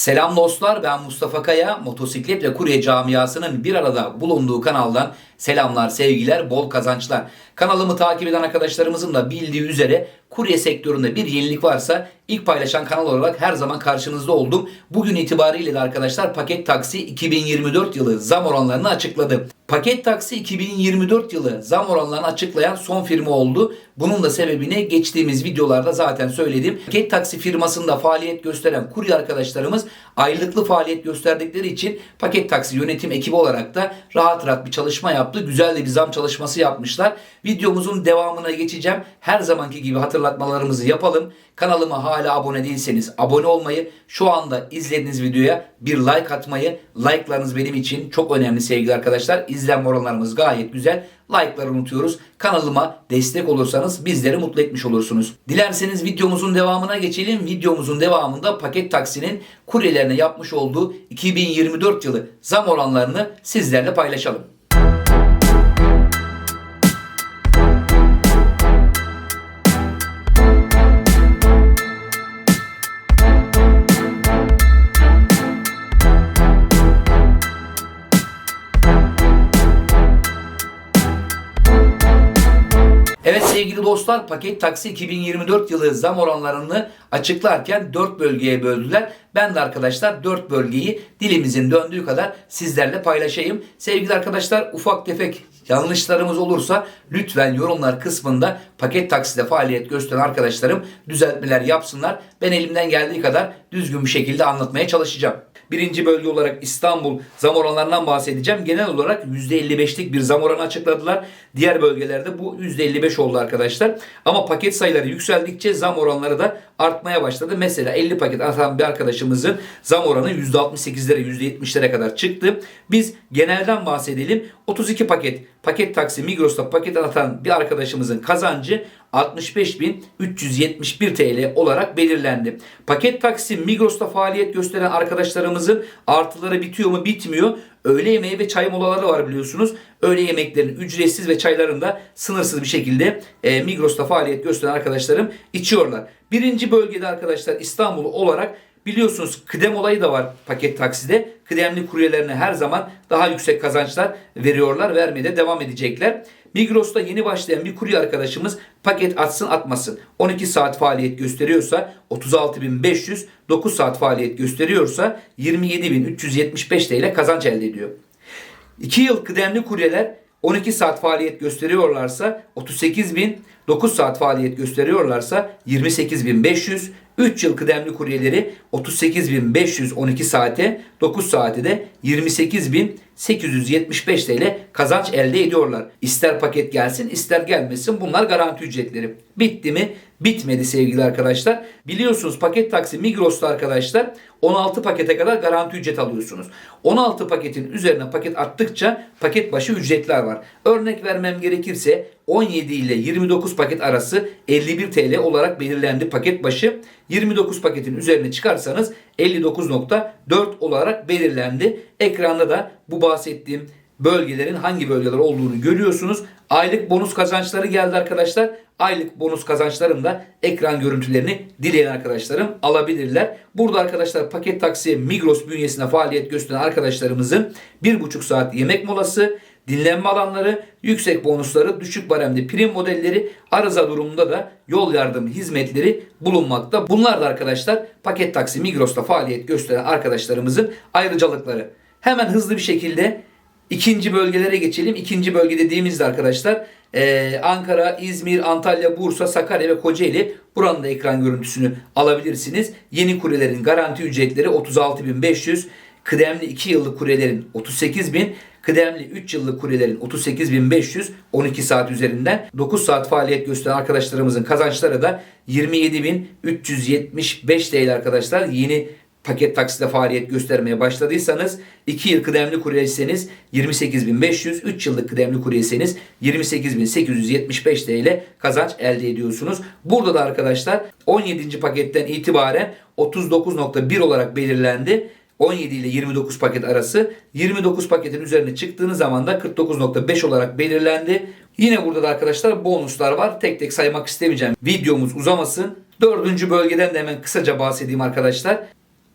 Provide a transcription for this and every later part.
Selam dostlar ben Mustafa Kaya. Motosiklet ve kurye camiasının bir arada bulunduğu kanaldan selamlar, sevgiler, bol kazançlar. Kanalımı takip eden arkadaşlarımızın da bildiği üzere kurye sektöründe bir yenilik varsa ilk paylaşan kanal olarak her zaman karşınızda oldum. Bugün itibariyle de arkadaşlar Paket Taksi 2024 yılı zam oranlarını açıkladı. Paket Taksi 2024 yılı zam oranlarını açıklayan son firma oldu. Bunun da sebebini geçtiğimiz videolarda zaten söyledim. Paket Taksi firmasında faaliyet gösteren kurye arkadaşlarımız aylıklı faaliyet gösterdikleri için Paket Taksi yönetim ekibi olarak da rahat rahat bir çalışma yaptı. Güzel de bir zam çalışması yapmışlar. Videomuzun devamına geçeceğim. Her zamanki gibi hatırlatmalarımızı yapalım. Kanalıma hala abone değilseniz abone olmayı, şu anda izlediğiniz videoya bir like atmayı, like'larınız benim için çok önemli sevgili arkadaşlar. İzlenme oranlarımız gayet güzel. Like'ları unutuyoruz. Kanalıma destek olursanız bizleri mutlu etmiş olursunuz. Dilerseniz videomuzun devamına geçelim. Videomuzun devamında paket taksinin kuryelerine yapmış olduğu 2024 yılı zam oranlarını sizlerle paylaşalım. Sevgili dostlar paket taksi 2024 yılı zam oranlarını açıklarken 4 bölgeye böldüler. Ben de arkadaşlar 4 bölgeyi dilimizin döndüğü kadar sizlerle paylaşayım. Sevgili arkadaşlar ufak tefek yanlışlarımız olursa lütfen yorumlar kısmında paket takside faaliyet gösteren arkadaşlarım düzeltmeler yapsınlar. Ben elimden geldiği kadar düzgün bir şekilde anlatmaya çalışacağım. Birinci bölge olarak İstanbul zam oranlarından bahsedeceğim. Genel olarak %55'lik bir zam oranı açıkladılar. Diğer bölgelerde bu %55 oldu arkadaşlar. Ama paket sayıları yükseldikçe zam oranları da artmaya başladı. Mesela 50 paket atan bir arkadaşımızın zam oranı %68'lere %70'lere kadar çıktı. Biz genelden bahsedelim. 32 paket paket taksi Migros'ta paket atan bir arkadaşımızın kazancı 65.371 TL olarak belirlendi. Paket taksi Migros'ta faaliyet gösteren arkadaşlarımızın artıları bitiyor mu bitmiyor. Öğle yemeği ve çay molaları var biliyorsunuz. Öğle yemeklerinin ücretsiz ve çayların da sınırsız bir şekilde e, Migros'ta faaliyet gösteren arkadaşlarım içiyorlar. Birinci bölgede arkadaşlar İstanbul olarak Biliyorsunuz kıdem olayı da var paket takside. Kıdemli kuryelerine her zaman daha yüksek kazançlar veriyorlar. Vermeye de devam edecekler. Migros'ta yeni başlayan bir kurye arkadaşımız paket atsın atmasın. 12 saat faaliyet gösteriyorsa 36.500, 9 saat faaliyet gösteriyorsa 27.375 TL kazanç elde ediyor. 2 yıl kıdemli kuryeler 12 saat faaliyet gösteriyorlarsa 38 bin, 9 saat faaliyet gösteriyorlarsa 28.500, 3 yıl kıdemli kuryeleri 38.512 saate, 9 saate de 28.875 TL kazanç elde ediyorlar. İster paket gelsin ister gelmesin bunlar garanti ücretleri. Bitti mi? Bitmedi sevgili arkadaşlar. Biliyorsunuz paket taksi Migros'ta arkadaşlar 16 pakete kadar garanti ücret alıyorsunuz. 16 paketin üzerine paket arttıkça paket başı ücretler var. Örnek vermem gerekirse 17 ile 29 paket arası 51 TL olarak belirlendi paket başı. 29 paketin üzerine çıkarsanız 59.4 olarak belirlendi. Ekranda da bu bahsettiğim bölgelerin hangi bölgeler olduğunu görüyorsunuz. Aylık bonus kazançları geldi arkadaşlar. Aylık bonus kazançların da ekran görüntülerini dileyen arkadaşlarım alabilirler. Burada arkadaşlar paket taksi Migros bünyesinde faaliyet gösteren arkadaşlarımızın 1,5 saat yemek molası, dinlenme alanları, yüksek bonusları, düşük baremli prim modelleri, arıza durumunda da yol yardım hizmetleri bulunmakta. Bunlar da arkadaşlar paket taksi Migros'ta faaliyet gösteren arkadaşlarımızın ayrıcalıkları. Hemen hızlı bir şekilde ikinci bölgelere geçelim. İkinci bölge dediğimizde arkadaşlar ee, Ankara, İzmir, Antalya, Bursa, Sakarya ve Kocaeli buranın da ekran görüntüsünü alabilirsiniz. Yeni kurelerin garanti ücretleri 36.500, kıdemli 2 yıllık kurelerin 38.000, kıdemli 3 yıllık kurelerin 38.500 12 saat üzerinden 9 saat faaliyet gösteren arkadaşlarımızın kazançları da 27.375 TL arkadaşlar. Yeni paket takside faaliyet göstermeye başladıysanız 2 yıl kıdemli kuryeyseniz 28.500, 3 yıllık kıdemli kuryeyseniz 28.875 TL kazanç elde ediyorsunuz. Burada da arkadaşlar 17. paketten itibaren 39.1 olarak belirlendi. 17 ile 29 paket arası 29 paketin üzerine çıktığınız zaman da 49.5 olarak belirlendi. Yine burada da arkadaşlar bonuslar var. Tek tek saymak istemeyeceğim. Videomuz uzamasın. Dördüncü bölgeden de hemen kısaca bahsedeyim arkadaşlar.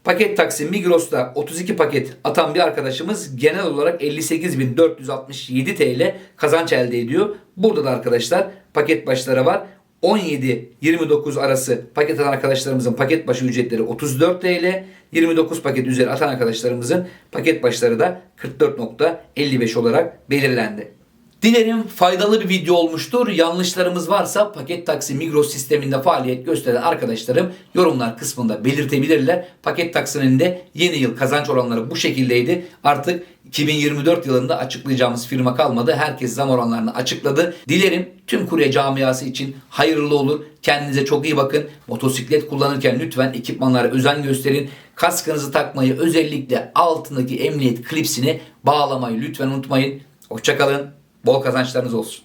Paket taksi Migros'ta 32 paket atan bir arkadaşımız genel olarak 58.467 TL kazanç elde ediyor. Burada da arkadaşlar paket başları var. 17-29 arası paket atan arkadaşlarımızın paket başı ücretleri 34 TL. 29 paket üzeri atan arkadaşlarımızın paket başları da 44.55 olarak belirlendi. Dilerim faydalı bir video olmuştur. Yanlışlarımız varsa paket taksi Migros sisteminde faaliyet gösteren arkadaşlarım yorumlar kısmında belirtebilirler. Paket taksinin de yeni yıl kazanç oranları bu şekildeydi. Artık 2024 yılında açıklayacağımız firma kalmadı. Herkes zam oranlarını açıkladı. Dilerim tüm kurye camiası için hayırlı olur. Kendinize çok iyi bakın. Motosiklet kullanırken lütfen ekipmanlara özen gösterin. Kaskınızı takmayı özellikle altındaki emniyet klipsini bağlamayı lütfen unutmayın. Hoşçakalın. Bol kazançlarınız olsun.